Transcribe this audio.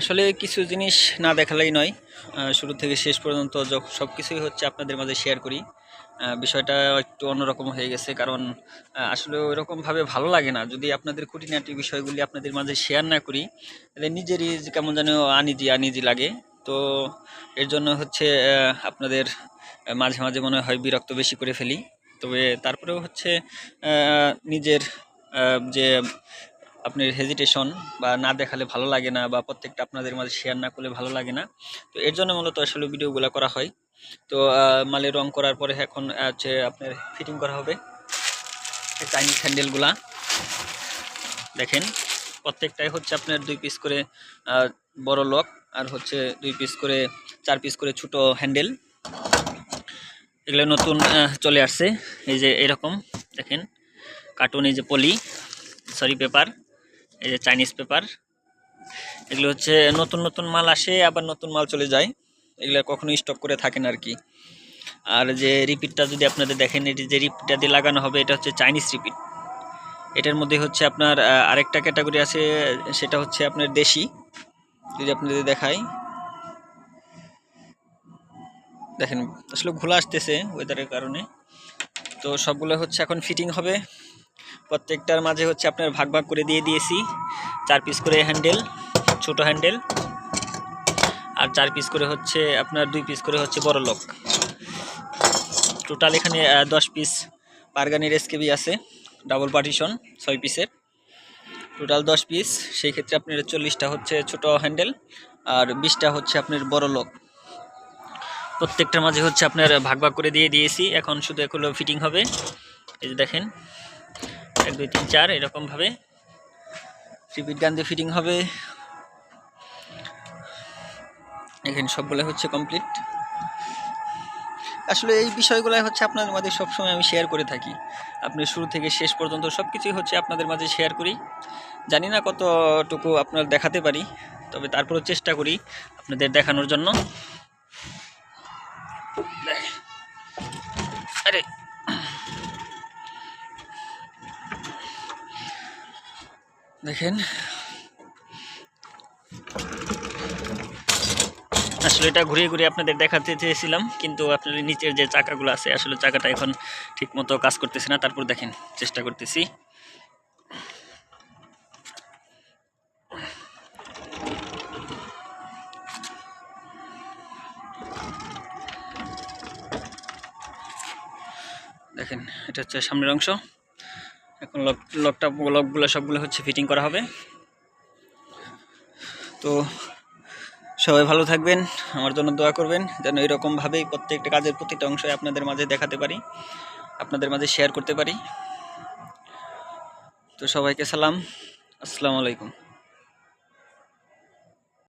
আসলে কিছু জিনিস না দেখালেই নয়। শুরু থেকে শেষ পর্যন্ত সব কিছুই হচ্ছে আপনাদের মাঝে শেয়ার করি। বিষয়টা একটু অন্যরকম হয়ে গেছে কারণ আসলে ওইরকমভাবে ভালো লাগে না। যদি আপনাদের খুঁটিনাটি বিষয়গুলি আপনাদের মাঝে শেয়ার না করি, তাহলে নিজেরই কেমন যেন আনিজি আনিজি লাগে। তো এর জন্য হচ্ছে আপনাদের মাঝে মাঝে মনে হয় বিরক্ত বেশি করে ফেলি। তবে তারপরেও হচ্ছে নিজের যে আপনার হেজিটেশন বা না দেখালে ভালো লাগে না বা প্রত্যেকটা আপনাদের মাঝে শেয়ার না করলে ভালো লাগে না। তো এর জন্য মূলত আসলে ভিডিওগুলো করা হয়। তো মালে রং করার পরে এখন হচ্ছে আপনার ফিটিং করা হবে। চাইনিজ হ্যান্ডেলগুলা দেখেন, প্রত্যেকটাই হচ্ছে আপনার দুই পিস করে বড় লক আর হচ্ছে দুই পিস করে, চার পিস করে ছোট হ্যান্ডেল এগুলো নতুন চলে আসছে। এই যে এরকম, দেখেন কার্টুন এই যে পলি সরি পেপার এই যে চাইনিজ পেপার এগুলো হচ্ছে নতুন নতুন মাল আসে, আবার নতুন মাল চলে যায়। এগুলো কখনো স্টক করে থাকেন আর কি আর যে রিপিটটা যদি আপনাদের দেখেন, এটি যে রিপিটটা দিয়ে লাগানো হবে, এটা হচ্ছে চাইনিজ রিপিট এটার মধ্যে হচ্ছে আপনার আরেকটা ক্যাটাগরি আছে, সেটা হচ্ছে আপনার দেশি। যদি আপনাদের দেখাই। দেখেন, আসলে ঘোলা আসতেছে ওয়েদারের কারণে। তো সবগুলো হচ্ছে এখন ফিটিং হবে। প্রত্যেকটার মাঝে হচ্ছে আপনার ভাগ ভাগ করে দিয়ে দিয়েছি। চার পিস করে হ্যান্ডেল ছোট হ্যান্ডেল আর চার পিস করে হচ্ছে আপনার দুই পিস করে হচ্ছে বড় লক টোটাল এখানে দশ পিস পারগানির এসকেবি আছে ডাবল পার্টিশন ছয় পিসের টোটাল দশ পিস সেই ক্ষেত্রে আপনার চল্লিশটা হচ্ছে ছোট হ্যান্ডেল আর বিশটা হচ্ছে আপনার বড় লক প্রত্যেকটার মাঝে হচ্ছে আপনার ভাগ ভাগ করে দিয়ে দিয়েছি, এখন শুধু এগুলো ফিটিং হবে। এই যে দেখেন এক, দুই, তিন, চার, এরকমভাবে। রিপিট গান দিয়ে ফিটিং হবে। এখানে সবগুলো হচ্ছে কমপ্লিট আসলে এই বিষয়গুলো হচ্ছে আপনাদের মাঝে সবসময় আমি শেয়ার করে থাকি। আপনি শুরু থেকে শেষ পর্যন্ত সব কিছুই হচ্ছে আপনাদের মাঝে শেয়ার করি। জানি না কতটুকু আপনার দেখাতে পারি, তবে তারপরেও চেষ্টা করি আপনাদের দেখানোর জন্য। আরে। দেখেন। আসলে এটা ঘুরিয়ে ঘুরিয়ে আপনাদের দেখাতে চেয়েছিলাম, কিন্তু আপনার নিচের যে চাকাগুলো আছে, আসলে চাকাটা এখন ঠিক মতো কাজ করতেছে না। তারপর দেখেন, চেষ্টা করতেছি। দেখেন, এটা হচ্ছে সামনের অংশ। এখন লক লকটা লকগুলো সবগুলো হচ্ছে ফিটিং করা হবে। তো সবাই ভালো থাকবেন, আমার জন্য দোয়া করবেন, যেন এরকমভাবেই প্রত্যেকটা কাজের প্রতিটা অংশই আপনাদের মাঝে দেখাতে পারি, আপনাদের মাঝে শেয়ার করতে পারি। তো সবাইকে সালাম, আসসালামু আলাইকুম।